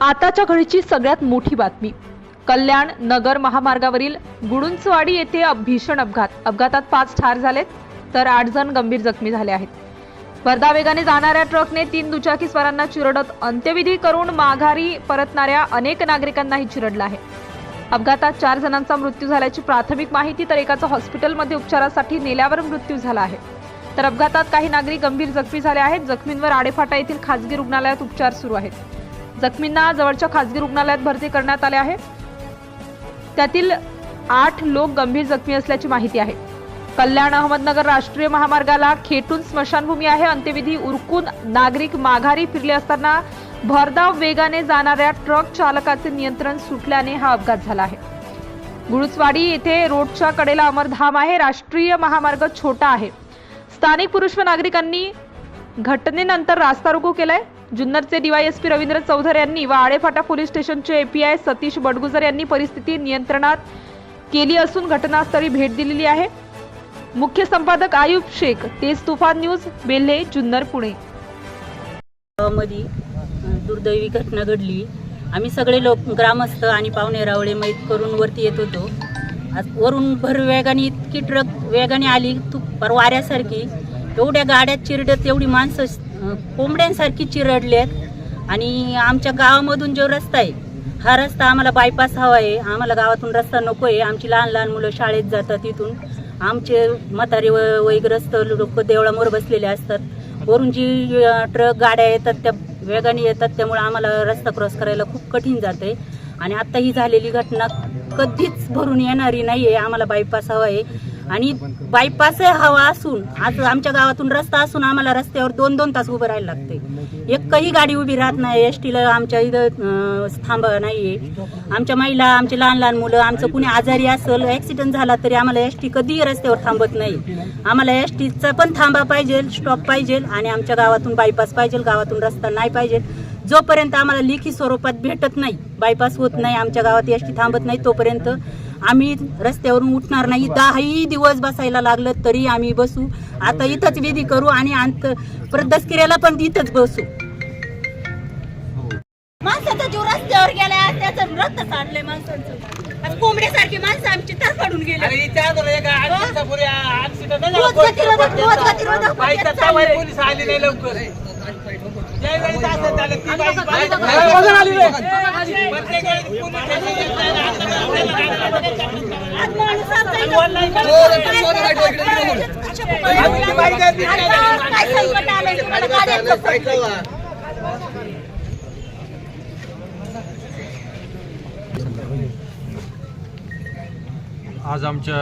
आताच्या घडीची सगळ्यात मोठी बातमी. कल्याण नगर महामार्गावरील गुडुंचवाडी येथे भीषण अपघात. अपघातात पाच ठार झालेत तर आठ जण गंभीर जखमी झाले आहेत. वर्धा वेगाने जाणाऱ्या ट्रकने तीन दुचाकी स्वारांना चिरडत अंत्यविधी करून माघारी परतणाऱ्या अनेक नागरिकांनाही चिरडलं आहे. अपघातात चार जणांचा मृत्यू झाल्याची प्राथमिक माहिती तर एकाचा हॉस्पिटलमध्ये उपचारासाठी नेल्यावर मृत्यू झाला आहे. तर अपघातात काही नागरिक गंभीर जखमी झाले आहेत. जखमींवर आडेफाटा येथील खासगी रुग्णालयात उपचार सुरू आहेत. जखमींना जवळच्या खासगी रुग्णालयात भरती करण्यात आले आहे. त्यातील आठ लोक गंभीर जखमी असल्याची माहिती आहे. कल्याण अहमदनगर राष्ट्रीय महामार्गाला खेटून स्मशानभूमी आहे. अंत्यविधी उरकून नागरिक माघारी फिरले असताना भरधाव वेगाने जाणाऱ्या ट्रक चालकाचे नियंत्रण सुटल्याने हा अपघात झाला आहे. गुळुसवाडी येथे रोडच्या कडेला अमरधाम आहे. राष्ट्रीय महामार्ग छोटा आहे. स्थानिक पुरुष व नागरिकांनी घटनेनंतर रास्ता रोको केलाय. जुन्नरचे डीवायएसपी रवींद्र चौधर यांनी व आळेफाटा पोलीस स्टेशनचे एपीआय सतीश बडगुजर यांनी परिस्थिती नियंत्रणात केली असून घटनास्थळी भेट दिलेली आहे. मुख्य संपादक आयुब शेख तेज तुफान न्यूज बेल्हे जुन्नर पुणे. मध्ये दुर्दैवी घटना घडली. आम्ही सगळे लोक ग्रामस्थ आणि पाहुणे रावळे मैत करून वरती येत होतो. आज वरून भर वेगाने इतकी ट्रक वेगाने आली तू पर वाऱ्यासारखी. एवढ्या गाड्यात चिरडत एवढी माणसं कोंबड्यांसारखी चिरडले आहेत. आणि आमच्या गावामधून जो रस्ता आहे हा रस्ता आम्हाला बायपास हवा आहे. आम्हाला गावातून रस्ता नको आहे. आमची लहान लहान मुलं शाळेत जातात इथून. आमचे म्हातारे व वैग्रस्त लोक देवळामोर बसलेले असतात. वरून जी ट्रक गाड्या येतात त्या वेगाने येतात त्यामुळे आम्हाला रस्ता क्रॉस करायला खूप कठीण जाते आणि आत्ता ही झालेली घटना कधीच भरून येणारी नाही आहे आम्हाला बायपास हवा आहे. आणि बायपास हवा असून आज आमच्या गावातून रस्ता असून आम्हाला रस्त्यावर दोन दोन तास उभं राहायला लागते एकही गाडी उभी राहत नाही एस टीला आमच्या इथं थांब नाही आहे आमच्या महिला आमचे लहान लहान मुलं आमचं कुणी आजारी असेल ॲक्सिडेंट झाला तरी आम्हाला एस टी कधीही रस्त्यावर थांबत नाही. आम्हाला एस टीचा पण थांबा पाहिजे स्टॉप पाहिजे आणि आमच्या गावातून बायपास पाहिजे गावातून रस्ता नाही पाहिजे. जोपर्यंत आम्हाला लेखी स्वरूपात भेटत नाही बायपास होत नाही आमच्या गावात एस टी थांबत नाही तोपर्यंत आम्ही रस्त्यावरून उठणार नाही दहाही दिवस बसायला लागलं तरी आम्ही बसू आता इथंच विधी करू आणि अंत परत दसकिऱ्याला पण इथंच बसू माणसाचा जीव रस्त्यावर गेलाय त्याचं रक्त सांडलंय माणसांचं कोंबड्यासारखी माणसं आमची गेली चाललंय. पोलीस आले नाही लवकर ज्यावेळी आज आमच्या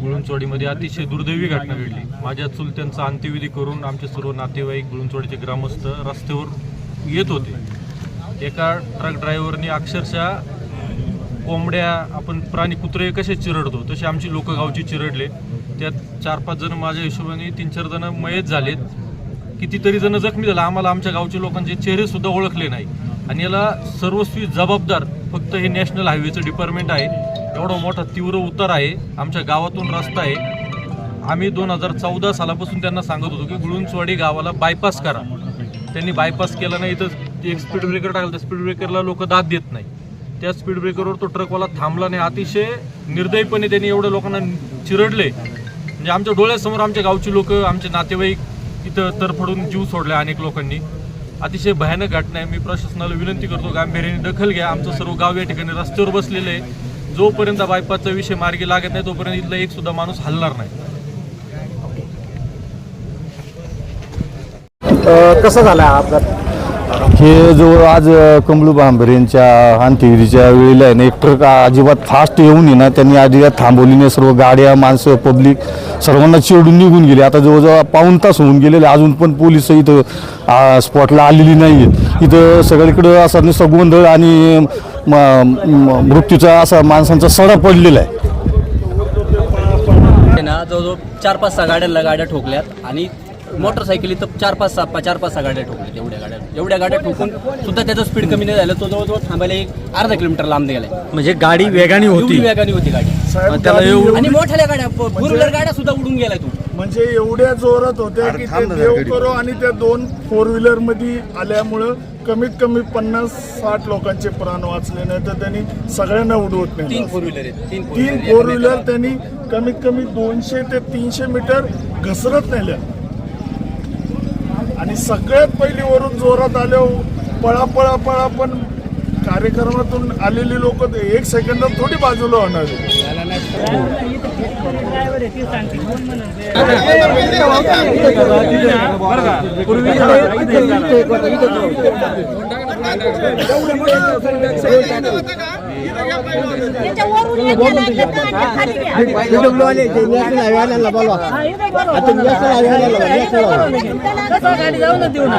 गुळुंचवाडीमध्ये अतिशय दुर्दैवी घटना घडली. माझ्या चुलत्यांचा अंत्यविधी करून आमचे सर्व नातेवाईक गुळुंचवाडीचे ग्रामस्थ रस्त्यावर येत होते. एका ट्रक ड्रायव्हरने अक्षरशः कोंबड्या आपण प्राणी कुत्रे कसे चिरडतो? तसे आमची लोक गावची चिरडले. त्यात चार पाच जण माझ्या हिशोबाने तीन चार जण मयत झालेत. कितीतरी जण जखमी झाला. आम्हाला आमच्या गावच्या लोकांचे चेहरे सुद्धा ओळखले नाही आणि याला सर्वस्वी जबाबदार फक्त हे नॅशनल हायवेचं डिपार्टमेंट आहे. एवढा मोठा तीव्र उतार आहे. आमच्या गावातून रस्ता आहे. आम्ही दोन हजार चौदा सालापासून त्यांना सांगत होतो की गुळुंचवाडी गावाला बायपास करा. त्यांनी बायपास केला नाही तर एक स्पीड ब्रेकर टाकलं. त्या स्पीड ब्रेकरला लोक दाद देत नाही त्या स्पीड ब्रेकरवर तो ट्रकवाला थांबला नाही. अतिशय निर्दयीपणे त्यांनी एवढ्या लोकांना चिरडले. म्हणजे आमच्या डोळ्यासमोर आमच्या गावची लोक आमचे नातेवाईक इथं तरफडून जीव सोडले अनेक लोकांनी. अतिशय भयानक घटना आहे. मी प्रशासनाला विनंती करतो गांभीर्याने दखल घ्या. आमचं सर्व गाव या ठिकाणी रस्त्यावर बसलेलं आहे. जोपर्यंत बायपासचा विषय मार्गी लागत नाही तोपर्यंत इथला एक सुद्धा माणूस हलणार नाही. कसं कसा झाला हा अपघात? हे जवळ आज कमळू कमलू यांच्या अंत्यविधीच्या वेळेला आहे ना एक ट्रक अजिबात फास्ट येऊन ना त्यांनी अजिबात थांबवली नाही सर्व गाड्या माणसं पब्लिक सर्वांना चिरडून निघून गेले. आता जवळजवळ पाऊण तास होऊन गेलेले. अजून पण पोलीस इथं स्पॉटला आलेली नाही आहेत इथं सगळीकडं असा नुसतं गोंधळ आणि म- मृत्यूचा असा माणसांचा सडा पडलेला आहे. आहे ना जवळजवळ चार पाच सहा गाड्यांना गाड्या ठोकल्यात आणि मोटरसायकली तर चार पाच सहा चार पाच सहा गाड्या ठोकल्यात एवढ्या गाड्या एवढ्या गाड्या ठोकून सुद्धा त्याचं स्पीड कमी नाही झालं तो जवळजवळ थांबायला एक अर्धा किलोमीटर लांब गेलाय म्हणजे गाडी वेगाने एवढी होती वेगाने होती गाडी. त्याला एवढं आणि मोठ्या गाड्या फोर व्हीलर गाड्या सुद्धा उडून गेलाय तू. म्हणजे एवढ्या जोरात होत्या की ते देव करो आणि त्या दोन फोर व्हीलरमध्ये आल्यामुळं कमीत कमी पन्नास साठ लोकांचे प्राण वाचले नाही तर त्यांनी सगळ्यांना उडवत नाही. तीन फोर व्हीलर आहेत तीन फोर तीन फोर व्हीलर त्यांनी कमीत कमी दोनशे ते तीनशे मीटर घसरत नेल्या. आणि सगळ्यात पहिली वरून जोरात आले पळा पळा पळा पण कार्यक्रमातून आलेली लोक एक सेकंदात थोडी बाजूला होणार बोलवा. आता जाऊन देऊ ना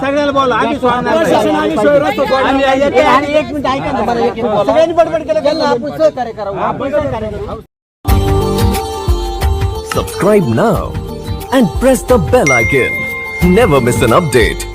सगळ्याला बोला आम्ही एक मिनिट ऐका ना मला एक मिनिट सगळ्यांनी बडबड केलं आपण सहकार्य करावं आपण सहकार्य करू Subscribe now and press the bell icon. Never miss an update.